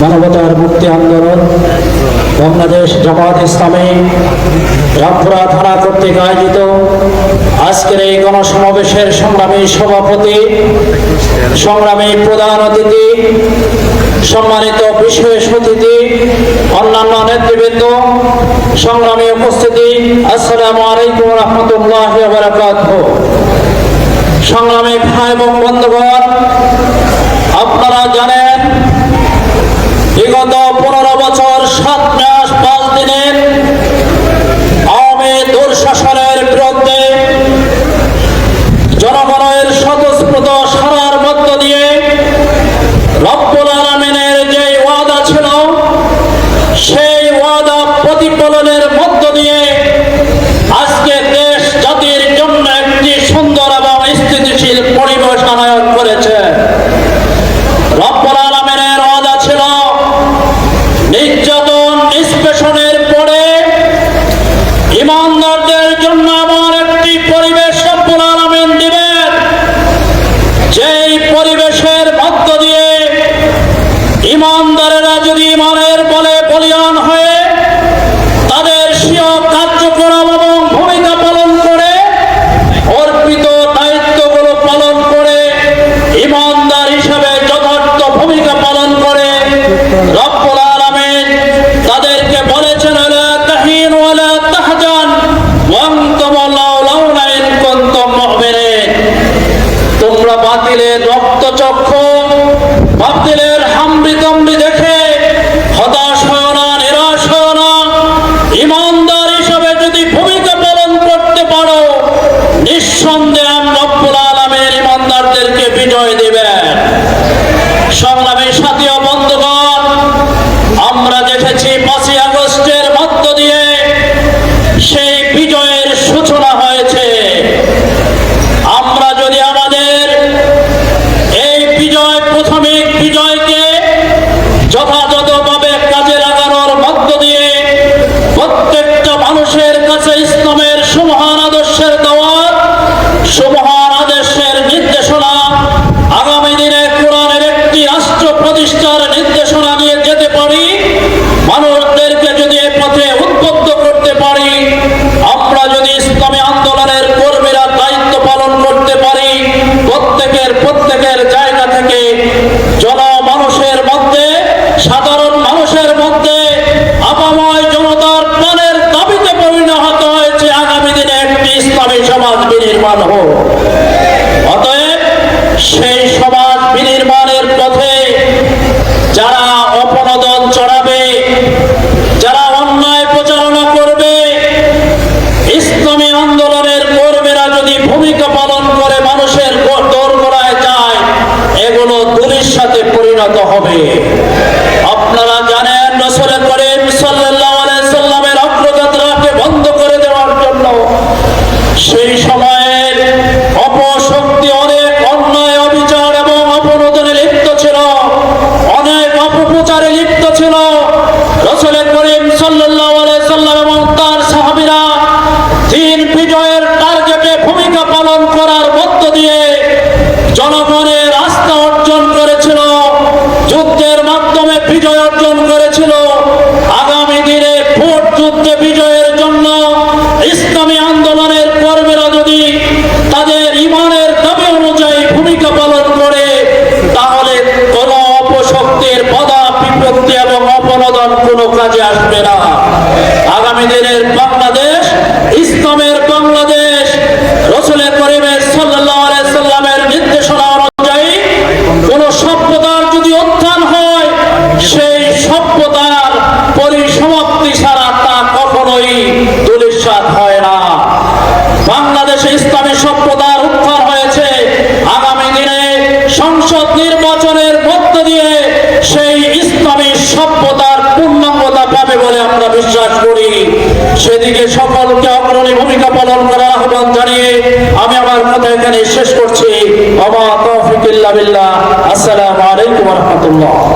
মানবতার মুক্তি আন্দোলন বাংলাদেশ জামাত ইসলামী রামপুরা থানা কর্তৃক আয়োজিত আজকের এই গণসমাবেশের সংগ্রামী সভাপতি, সংগ্রামী প্রধান অতিথি, সম্মানিত বিশেষ অতিথি, অন্যান্য নেতৃবৃন্দ, সংগ্রামী উপস্থিতি, আসসালামু আলাইকুম রহমতুল্লাহ সংগ্রামী ভাই এবং বন্ধুগণ প্রতিফলনের মধ্য দিয়ে আজকে দেশ জাতির জন্য একটি সুন্দর এবং স্থিতিশীল পরিবেশ আনায়ন করেছে। পরিবেশ সম্পূর্ণ আলমেন দিবেন, যেই পরি 说不好。সুবাহ obter ইল্লা বিল্লাহ। আসসালামু আলাইকুম ওয়া